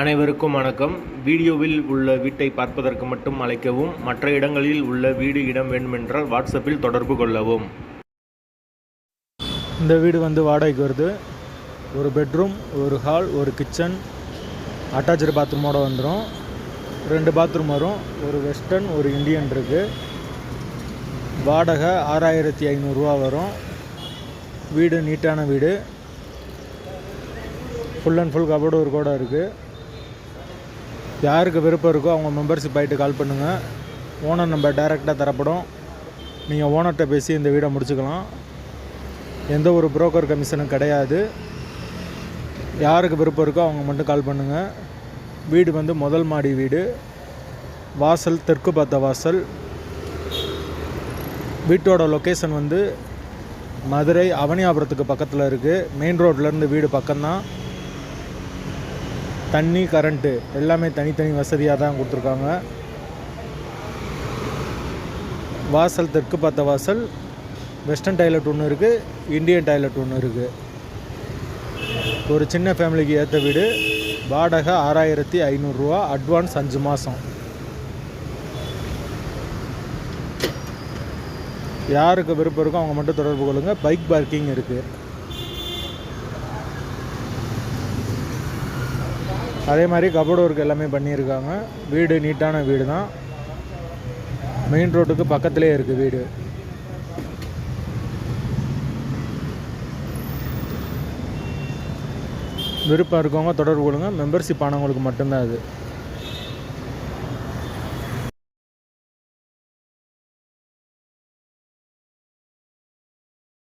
அனைவருக்கும் வணக்கம். வீடியோவில் உள்ள வீட்டை பார்ப்பதற்கு மட்டும் அழைக்கவும் மற்ற இடங்களில் உள்ள வீடு இடம் வேண்டுமென்றால் வாட்ஸ்அப்பில் தொடர்பு கொள்ளவும். இந்த வீடு வந்து வாடகைக்கு வருது. ஒரு பெட்ரூம் ஒரு ஹால் ஒரு கிச்சன் அட்டாச்சு பாத்ரூமோட வந்துடும் ரெண்டு பாத்ரூம் வரும். ஒரு வெஸ்டர்ன் ஒரு இண்டியன் இருக்குது வாடகை ஆறாயிரத்தி ஐநூறுரூவா வரும். வீடு நீட்டான வீடு. ஃபுல் அண்ட் ஃபுல் கபோர்டு ஒரு கூட இருக்குது யாருக்கு விருப்பம் இருக்கோ அவங்க மெம்பர்ஷிப் ஆகிட்டு கால் பண்ணுங்கள் ஓனர் நம்பர் டைரெக்டாக தரப்படும். நீங்கள் ஓனர்கிட்ட பேசி இந்த வீடை முடிச்சுக்கலாம். எந்த ஒரு புரோக்கர் கமிஷனும் கிடையாது. யாருக்கு விருப்பம் இருக்கோ அவங்க மட்டும் கால் பண்ணுங்கள் வீடு வந்து முதல் மாடி வீடு. வாசல் தெற்கு பார்த்த வாசல். வீட்டோட லொக்கேஷன் வந்து மதுரை அவனியாபுரத்துக்கு பக்கத்தில் இருக்குது மெயின் ரோட்லேருந்து வீடு பக்கம்தான். தண்ணி கரண்ட்டு எல்லாமே தனித்தனி வசதியாக தான் கொடுத்துருக்காங்க. வாசல் தெற்கு பார்த்த வாசல் வெஸ்டர்ன் டாய்லெட் ஒன்று இருக்குது இந்தியன் டாய்லெட் ஒன்று இருக்குது ஒரு சின்ன ஃபேமிலிக்கு ஏற்ற வீடு வாடகை ஆறாயிரத்தி ஐநூறுரூவா அட்வான்ஸ் அஞ்சு மாதம் யாருக்கு விருப்பம் இருக்கோ அவங்க மட்டும் தொடர்பு கொள்ளுங்கள் பைக் பார்க்கிங் இருக்குது அதே மாதிரி கபோர்டு ஒர்க் எல்லாமே பண்ணியிருக்காங்க. வீடு நீட்டான வீடு தான் மெயின் ரோட்டுக்கு பக்கத்துலேயே இருக்குது வீடு. விருப்பம் இருக்கவங்க தொடர்பு கொள்ளுங்கள் மெம்பர்ஷிப் ஆனவங்களுக்கு மட்டும்தான் அது.